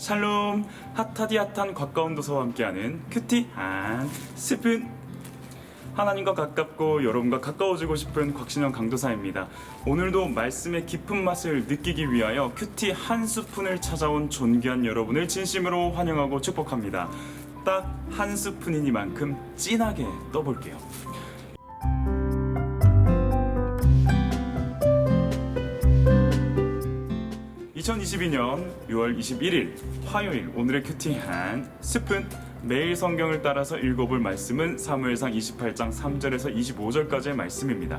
샬롬 핫하디 핫한 곽가운 도서와 함께하는 큐티 한 스푼 하나님과 가깝고 여러분과 가까워지고 싶은 곽신영 강도사입니다. 오늘도 말씀의 깊은 맛을 느끼기 위하여 큐티 한 스푼을 찾아온 존귀한 여러분을 진심으로 환영하고 축복합니다. 딱 한 스푼이니만큼 진하게 떠볼게요. 2022년 6월 21일 화요일 오늘의 큐티 한 스푼 매일 성경을 따라서 읽어볼 말씀은 사무엘상 28장 3절에서 25절까지의 말씀입니다.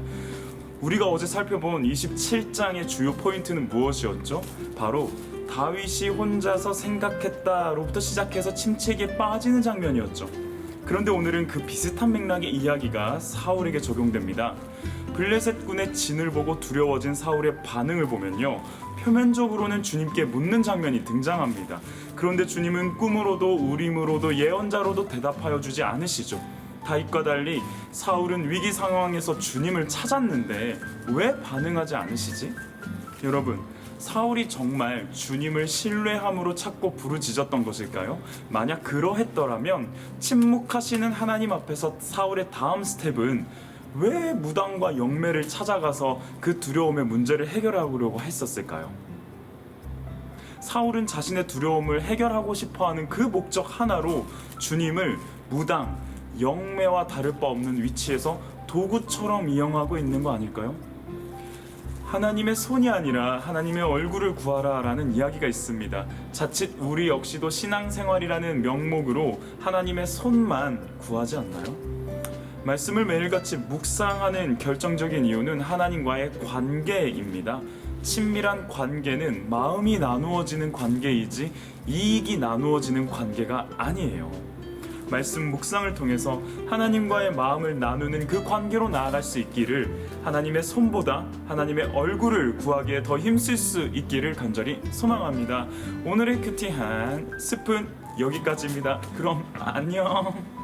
우리가 어제 살펴본 27장의 주요 포인트는 무엇이었죠? 바로 다윗이 혼자서 생각했다로부터 시작해서 침체기에 빠지는 장면이었죠. 그런데 오늘은 그 비슷한 맥락의 이야기가 사울에게 적용됩니다. 블레셋 군의 진을 보고 두려워진 사울의 반응을 보면요. 표면적으로는 주님께 묻는 장면이 등장합니다. 그런데 주님은 꿈으로도 우림으로도 예언자로도 대답하여 주지 않으시죠. 다윗과 달리 사울은 위기 상황에서 주님을 찾았는데 왜 반응하지 않으시지? 여러분, 사울이 정말 주님을 신뢰함으로 찾고 부르짖었던 것일까요? 만약 그러했더라면 침묵하시는 하나님 앞에서 사울의 다음 스텝은 왜 무당과 영매를 찾아가서 그 두려움의 문제를 해결하려고 했었을까요? 사울은 자신의 두려움을 해결하고 싶어 하는 그 목적 하나로 주님을 무당, 영매와 다를 바 없는 위치에서 도구처럼 이용하고 있는 거 아닐까요? 하나님의 손이 아니라 하나님의 얼굴을 구하라 라는 이야기가 있습니다. 자칫 우리 역시도 신앙생활이라는 명목으로 하나님의 손만 구하지 않나요? 말씀을 매일같이 묵상하는 결정적인 이유는 하나님과의 관계입니다. 친밀한 관계는 마음이 나누어지는 관계이지 이익이 나누어지는 관계가 아니에요. 말씀 묵상을 통해서 하나님과의 마음을 나누는 그 관계로 나아갈 수 있기를 하나님의 손보다 하나님의 얼굴을 구하기에 더 힘쓸 수 있기를 간절히 소망합니다. 오늘의 큐티한 스푼 여기까지입니다. 그럼 안녕.